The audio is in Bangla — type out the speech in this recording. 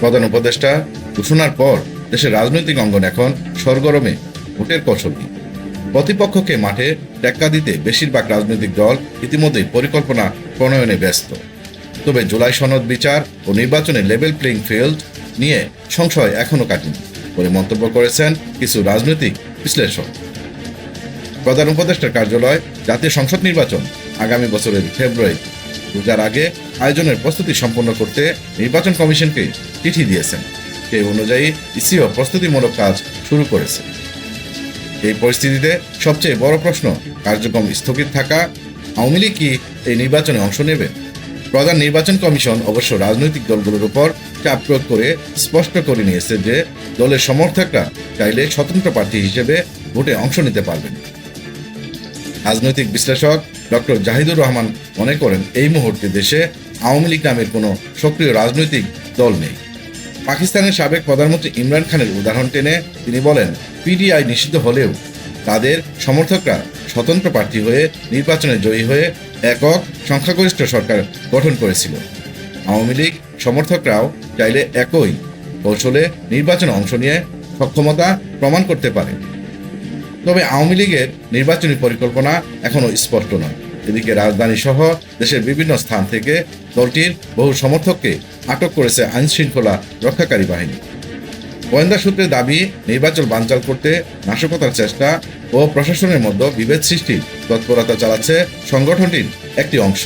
প্রধান উপদেষ্টা ঘোষণার পর দেশের রাজনৈতিক অঙ্গন এখন সরগরমে, ভোটের কৌশল। প্রতিপক্ষকে মাঠে টেক্কা দিতে বেশিরভাগ রাজনৈতিক দল ইতিমধ্যেই পরিকল্পনা প্রণয়নে ব্যস্ত। তবে জুলাই সনদ বিচার ও নির্বাচনে লেভেল প্লেইং ফিল্ড নিয়ে সংশয় এখনও কাটেনি বলে মন্তব্য করেছেন কিছু রাজনৈতিক বিশ্লেষক। প্রধান উপদেষ্টার কার্যালয় জাতীয় সংসদ নির্বাচন আগামী বছরের ফেব্রুয়ারি পূজার আগে আয়োজনের প্রস্তুতি সম্পন্ন করতে নির্বাচন কমিশনকে চিঠি দিয়েছেন। সেই অনুযায়ী ইসিও প্রস্তুতিমূলক কাজ শুরু করেছে। এই পরিস্থিতিতে সবচেয়ে বড় প্রশ্ন, কার্যক্রম স্থগিত থাকা, আওয়ামী লীগ কি এই নির্বাচনে অংশ নেবে? প্রধান নির্বাচন কমিশন অবশ্য রাজনৈতিক দলগুলোর উপর চাপ প্রয়োগ করে স্পষ্ট করে নিয়েছে যে, দলের সমর্থকরা চাইলে স্বতন্ত্র প্রার্থী হিসেবে ভোটে অংশ নিতে পারবেন। রাজনৈতিক বিশ্লেষক ডক্টর জাহিদুর রহমান মনে করেন, এই মুহূর্তে দেশে আওয়ামী লীগ নামের কোনো সক্রিয় রাজনৈতিক দল নেই। পাকিস্তানের সাবেক প্রধানমন্ত্রী ইমরান খানের উদাহরণ টেনে তিনি বলেন, পিডিআই নিষিদ্ধ হলেও তাদের সমর্থকরা স্বতন্ত্র প্রার্থী হয়ে নির্বাচনে জয়ী হয়ে একক সংখ্যাগরিষ্ঠ সরকার গঠন করেছিল। আওয়ামী লীগ সমর্থকরাও চাইলে একই কৌশলে নির্বাচনে অংশ নিয়ে সক্ষমতা প্রমাণ করতে পারে। তবে আওয়ামী লীগের নির্বাচনী পরিকল্পনা এখনও স্পষ্ট নয়। এদিকে রাজধানী সহ দেশের বিভিন্ন স্থান থেকে দলটির বহু সমর্থককে আটক করেছে আইন শৃঙ্খলা রক্ষাকারী বাহিনী। গোয়েন্দা সূত্রের দাবি, নির্বাচন বানচাল করতে নাশকতার চেষ্টা ও প্রশাসনের মধ্যে বিভেদ সৃষ্টির তৎপরতা চালাচ্ছে সংগঠনটির একটি অংশ।